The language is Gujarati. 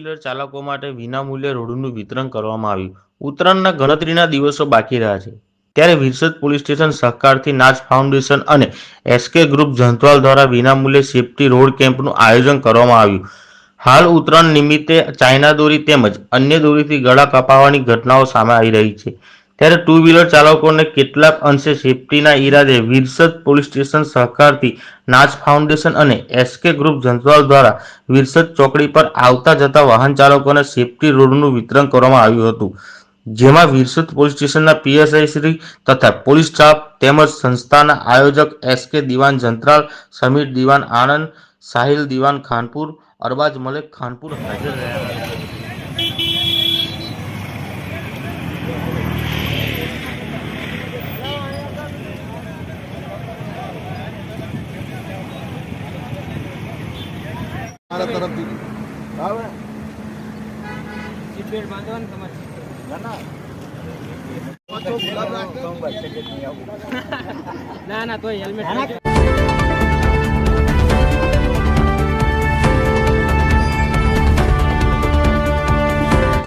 ચાલકો માટે વિનામૂલ્યે રોડનું વિતરણ કરવામાં આવ્યું. ઉત્તરાયણના ગણતરીના દિવસો બાકી રહ્યા છે. ત્યારે વિરસદ પોલીસ સ્ટેશન સહકારથી નાચ ફાઉન્ડેશન અને એસકે ગ્રુપ જંતવાલ દ્વારા વિનામૂલ્યે સેફટી રોડ કેમ્પનું આયોજન કરવામાં આવ્યું. હાલ ઉત્તરાયણ નિમિત્તે ચાઇના દોરી તેમજ અન્ય દોરીથી ગળા કપાવવાની ઘટનાઓ સામે આવી રહી છે. ત્યારે ટુ વ્હીલર ચાલકોને કેટલાક અંશે સેફટીના ઈરાદે વિરસદ પોલીસ સ્ટેશન સહકારથી નાચ ફાઉન્ડેશન અને એસકે ગ્રુપ જંતવાલ દ્વારા વિરસદ ચોકડી પર આવતા જતા વાહન ચાલકોને સેફટી રોડનું વિતરણ કરવામાં આવ્યું હતું. જેમાં વિરસદ પોલીસ સ્ટેશનના પીએસઆઈ શ્રી તથા પોલીસ સ્ટાફ તેમજ સંસ્થાના આયોજક એસકે દિવાન જંત્રાલ, સમીર દિવાન આણંદ, સાહિલ દિવાન ખાનપુર, અરબાજ મલેક ખાનપુર હાજર રહ્યા હતા. મારા તરફથી. આવે. સીટ બેલ્ટ બાંધવાનું તમારે. ના ના. તોય હેલ્મેટ